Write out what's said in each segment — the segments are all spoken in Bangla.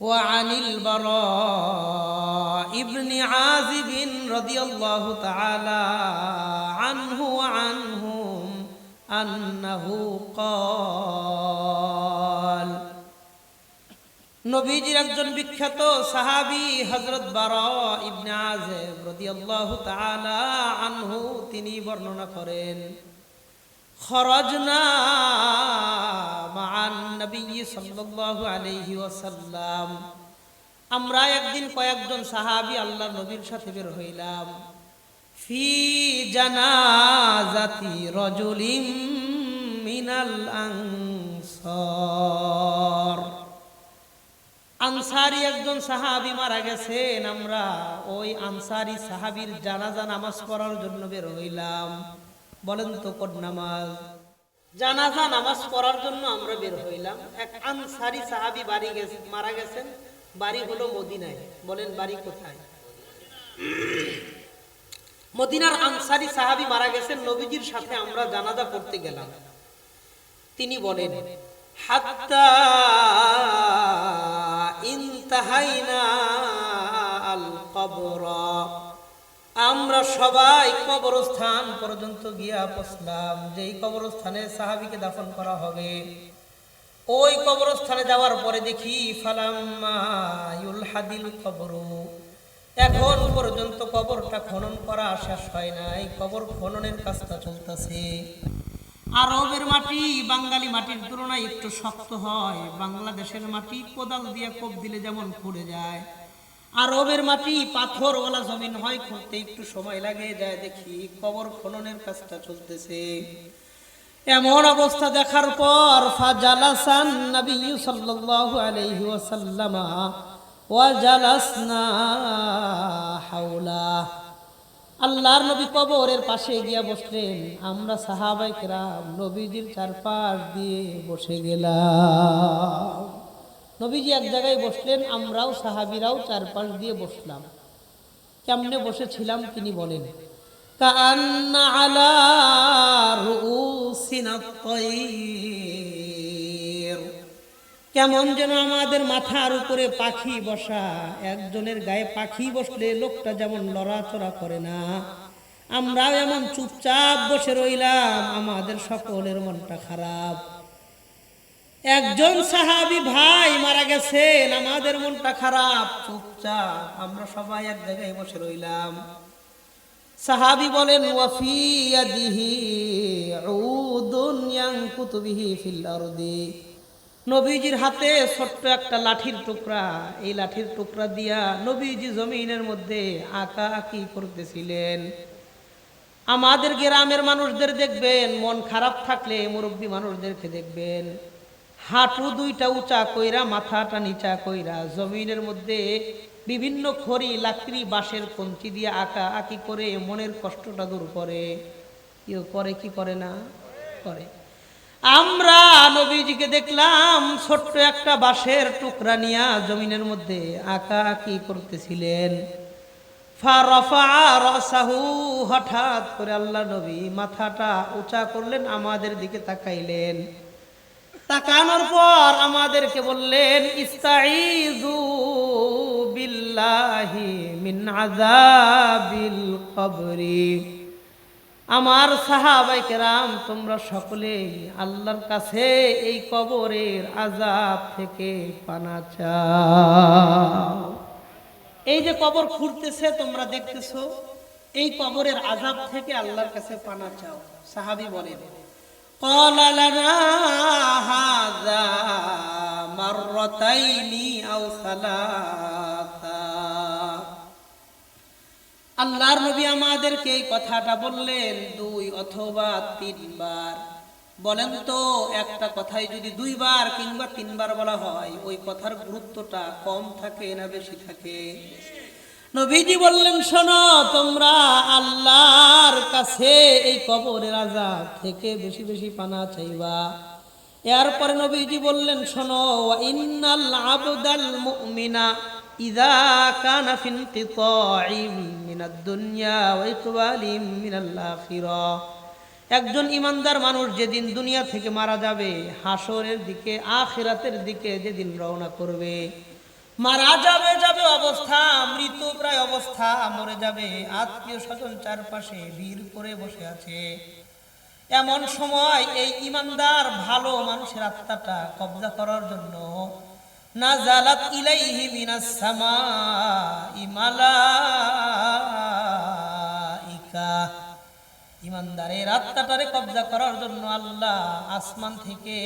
وعن البراء بن عازب رضي الله تعالى عنه وعنهم أنه قال নবীজির একজন বিখ্যাত সাহাবী হযরত বারা ইবনে আযিব রাদিয়াল্লাহু তাআলা আনহু তিনি বর্ণনা করেন আমরা একদিন কয়েকজন সাহাবি আল্লাহ নবীর সাথে বের হইলাম। ফি জানাজাতি রজুলিম মিনাল আনসার। আনসারি একজন সাহাবি মারা গেছেন। আমরা ওই আনসারি সাহাবির জানাজা নামাজ পড়ার জন্য বের হইলাম। বলেন তো কোন নামাজ? জানাজা, নামাজ পড়ার জন্য আমরা বের হইলাম। এক আনসারি সাহাবি বাড়ি গেছে, মারা গেছেন। বাড়ি হলো মদিনায়। বলেন বাড়ি কোথায়? মদিনার আনসারি সাহাবি মারা গেছেন, নবীজির সাথে আমরা জানাজা পড়তে গেলাম। তিনি বলেন, হাত্তা ইনতাহাইনা আমরা সবাই কবরস্থান পর্যন্ত গিয়া পৌঁছলাম। যেই কবরস্থানে সাহাবিকে দাফন করা হবে, ওই কবরস্থানে যাওয়ার পরে দেখি, ফালাম্মা ইউলহাদিল কবরু। এখন পর্যন্ত কবরটা খনন করা শেষ হয় নাই, কবর খননের কাজটা চলতেছে। আরবের মাটি, বাঙালি মাটির তুলনায় একটু শক্ত হয়, বাংলাদেশের মাটি কোদাল দিয়ে কোপ দিলে যেমন পড়ে যায়। আরবের মাটি পাথর ওলা জমিন হয় খুঁড়তে একটু সময় লাগে, যায় দেখি কবর খননের কাজটা চলতেছে। এমন অবস্থা দেখার পর, ফাজালাসান নবী সাল্লাল্লাহু আলাইহি ওয়াসাল্লামা ওয়া জালাসনা হাওলা। আল্লাহর নবী কবরের পাশে গিয়া বসলেন। আমরা সাহাবাই কেরাম নবীজির চারপাশ দিয়ে বসে গেলাম। নবীজি এক জায়গায় বসলেন, আমরাও সাহাবিরাও চারপাশ দিয়ে বসলাম। কেমনে বসেছিলাম তিনি বলেন। কেমন যেন আমাদের মাথার উপরে পাখি বসা, একজনের গায়ে পাখি বসলে লোকটা যেমন লড়াচড়া করে না। আমরাও এমন চুপচাপ বসে রইলাম, আমাদের সকলের মনটা খারাপ। একজন সাহাবি ভাই মারা গেছেন আমাদের মনটা খারাপ, চুপচাপ, আমরা সবাই এক জায়গায় বসে রইলাম। সাহাবি বলেন নবীজির হাতে ছোট্ট একটা লাঠির টুকরা, এই লাঠির টুকরা দিয়া নবীজি জমিনের মধ্যে আঁকা আঁকি করতেছিলেন। আমাদের গ্রামের মানুষদের দেখবেন, মন খারাপ থাকলে মুরব্বী মানুষদেরকে দেখবেন। হাঁটু দুইটা উঁচা কইরা, মাথাটা নিচা কইরা, জমিনের মধ্যে বিভিন্ন খড়ি, লাকড়ি, বাঁশের কঞ্চি দিয়ে আঁকা আঁকি করে মনের কষ্টটা দূর করে। কেউ করে কি করে না? করে। আমরা নবীজিকে দেখলাম, ছোট্ট একটা বাঁশের টুকরা নিয়া জমিনের মধ্যে আঁকা আঁকি করতেছিলেন। হঠাৎ করে আল্লাহ নবী মাথাটা উঁচা করলেন, আমাদের দিকে তাকাইলেন। তাকানোর পর আমাদেরকে বললেন ইস্তাইজু বিল্লাহি মিন আযাবিল কবরি। আমার সাহাবাই কেরাম, তোমরা সকলেই আল্লাহর কাছে এই কবরের আজাব থেকে পানা চাও। এই যে কবর খুঁড়তেছে, তোমরা দেখতেছো, এই কবরের আজাব থেকে আল্লাহর কাছে পানা চাও। সাহাবি বলেন। قال لنا هذا مرتين أو ثلاثة আল্লাহর নবী আমাদেরকে এই কথাটা বললেন দুই অথবা তিনবার বলেন তো একটা কথাই যদি দুইবার কিংবা তিনবার বলা হয় ওই কথার গুরুত্বটা কম থাকে না বেশি থাকে নবীজি বললেন, শোনো, তোমরা আল্লাহর কাছে এই কবরের রাজা থেকে বেশি বেশি পানা চাইবা। এরপরে নবীজি বললেন, শোনো ইন্নাল আবদাল মুমিনা ইযা কানা ফি ইনকিতাইম মিনাদ দুনিয়া ওয়া ইকবালিম মিনাল আখিরাহ একজন ইমানদার মানুষ যেদিন দুনিয়া থেকে মারা যাবে, হাসরের দিকে, আখিরাতের দিকে যেদিন রওনা করবে। মারা যাবে যাবে অবস্থা মৃত প্রায় অবস্থা, মরে যাবে। আত্মীয় স্বজন চারপাশে ভিড় করে বসে আছে। এমন সময় এই ইমানদার ভালো মানুষের আত্মাটা কবজা করার জন্য না জালাত ইলাইহি মিনাস সামা ইমালাইকা ইমানদারের আত্মাটারে কবজা করার জন্য আল্লাহ আসমান থেকে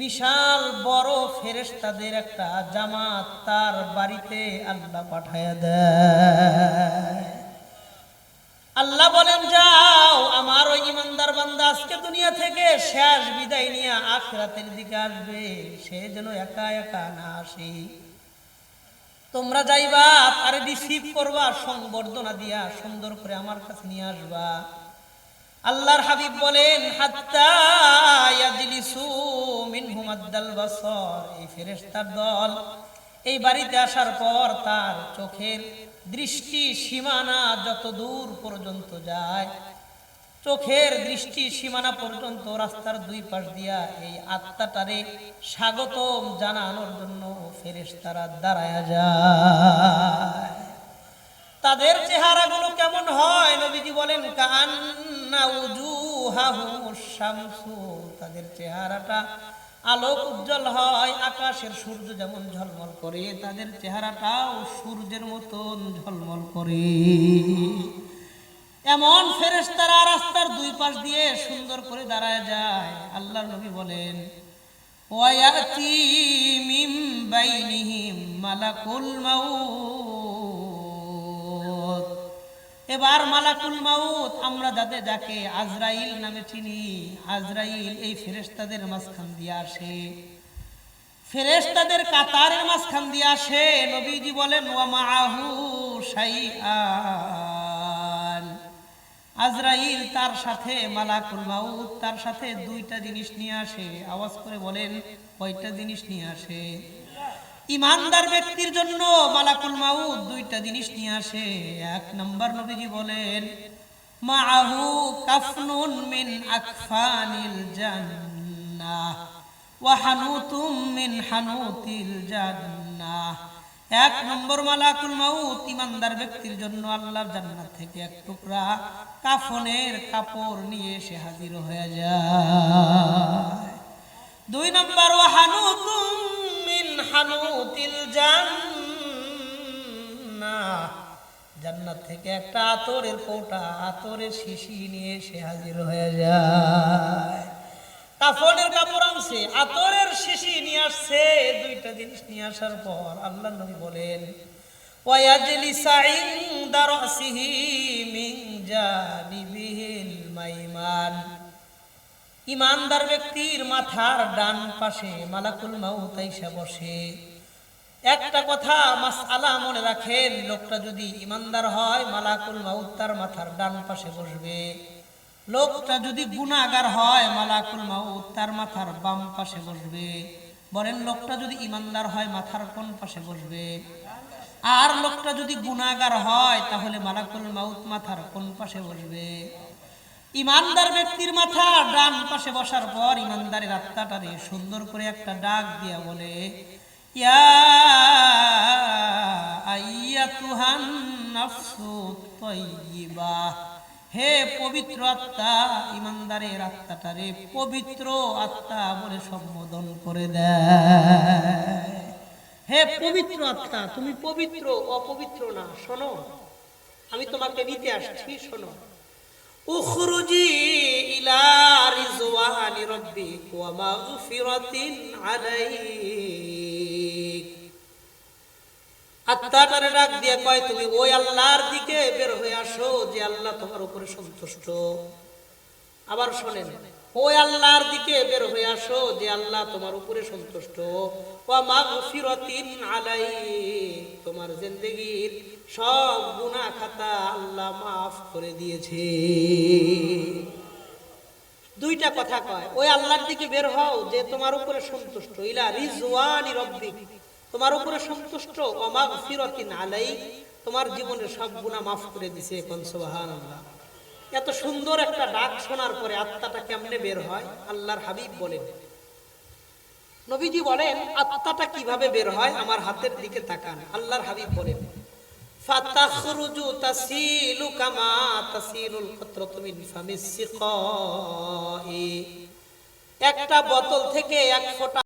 বিশাল বড় ফেরেশতাদের একটা জামাত তার বাড়িতে আল্লাহ পাঠায়া দেয়। আল্লাহ বলেন, যাও, আমার ওই ইমানদার বান্দা আজকে দুনিয়া থেকে শেষ বিদায় নিয়ে আখরাতের দিকে আসবে। সে যেন একা একা না আসে। তোমরা যাইবা, তারে রিসিভ করবা, সংবর্ধনা দিয়া সুন্দর করে আমার কাছে নিয়ে আসবা। আল্লাহর হাবিব বলেন এই দল এই বাড়িতে আসার পর তার চোখের দৃষ্টি সীমানা যত দূর পর্যন্ত যায়, চোখের দৃষ্টি সীমানা পর্যন্ত রাস্তার দুই পাশ দিয়া এই আত্মাটারে স্বাগতম জানানোর জন্য ফেরেশতারা দাঁড়ায়া যায়। তাদের চেহারাগুলো কেমন হয়? নবীজি বলেন শামসু তাদের চেহারাটা আলোক উজ্জ্বল হয়, আকাশের সূর্য যেমন ঝলমল করে, তাদের চেহারাটাও সূর্যের মতন ঝলমল করে। এমন ফেরেশতারা রাস্তার দুই পাশ দিয়ে সুন্দর করে দাঁড়ায় যায়। আল্লাহর নবী বলেন ওয়ায়াতি মিম বাইনিহিম মালাকুল মাউত। এবার মালাকুল মাউত, আমরা যাদের যাকে আজরাইল নামে চিনি, আজরাইল এই ফেরেশতাদের মাঝখান দিয়ে আসে। ফেরেশতাদের কাতারের মাঝখান দিয়ে আসে, নবীজি বলেন আজরাইল তার সাথে, মালাকুল মাউত তার সাথে দুইটা জিনিস নিয়ে আসে। আওয়াজ করে বলেন, কয়টা জিনিস নিয়ে আসে? ইমানদার ব্যক্তির জন্য মালাকুল মাউত দুইটা জিনিস নিয়ে আসে। এক নম্বর নবীজি বলেন, মাআহু কাফনুন মিন আকফানিল জান্নাহ ওয়া হানুতুম মিন হানুতিল জান্নাহ। এক নম্বর মালাকুল মাউত, ইমানদার ব্যক্তির জন্য আল্লাহর জান্নাত থেকে এক টুকরা কাফনের কাপড় নিয়ে এসে হাজির হয়ে যায়। জান্নাত থেকে একটা আতরের কৌটা, আতরের শিশি নিয়ে এসে হাজির হয়ে যায়। কাফনের কাপড় আনছে, আতরের শিশি নিয়ে আসছে, দুইটা জিনিস নিয়ে আসার পর আল্লাহ নবী বলেন ওয়াজলিসা ইনদা মিন জানিবিহিল মাইমান। ইমানদার ব্যক্তির মাথার ডান পাশে মালাকুল মাউত আইসা বসে। একটা কথা মাসআলা মনে রাখেন, লোকটা যদি ইমানদার হয়, মালাকুল মাউত তার মাথার ডান পাশে বসবে। লোকটা যদি গুনাহগার হয়, মালাকুল মাউত তার মাথার বাম পাশে বসবে। বলেন, লোকটা যদি ইমানদার হয়, মাথার কোন পাশে বসবে? আর লোকটা যদি গুনাহগার হয়, তাহলে মালাকুল মাউত মাথার কোন পাশে বসবে? ইমানদার ব্যক্তির মাথা ডান পাশে বসার পর ইমানদারের আত্মাটারে সুন্দর করে একটা ডাক দিয়া বলে হে পবিত্র আত্মা, ইমানদারের আত্মাটারে পবিত্র আত্মা বলে সম্বোধন করে দেয়। হে পবিত্র আত্মা, তুমি পবিত্র, অপবিত্র না, শোনো, আমি তোমাকে নিতে আসছি, শোনো। মাগফিরাতিন আলাইক। আত্মাটারে ডাক দিয়ে কয়, তুমি ওই আল্লাহর দিকে বের হয়ে আসো যে আল্লাহ তোমার উপরে সন্তুষ্ট। আবার শোনেন, ওই আল্লাহর দিকে বের হয়ে আসো যে আল্লাহ তোমার উপরে সন্তুষ্ট। তোমার জিন্দেগীর সব মাফ করে দিয়েছে। দুইটা কথা কয়, ওই আল্লাহর দিকে বের হও যে তোমার উপরে সন্তুষ্ট। ইলা রিজওয়ানি রব্বিক, তোমার উপরে সন্তুষ্ট অমাগ ফিরতিন আলাই তোমার জীবনের সব গুনাহ মাফ করে দিছে কোন সুবহানাল্লাহ। এত সুন্দর একটা ডাক শোনার পরে আত্মাটা কেমনে বের হয়? আল্লাহর হাবিব বলেন। নবীজি বলেন, আত্মাটা কীভাবে বের হয়? আমার হাতের দিকে তাকান। আল্লাহর হাবিব বলেন। একটা বোতল থেকে এক ফোঁটা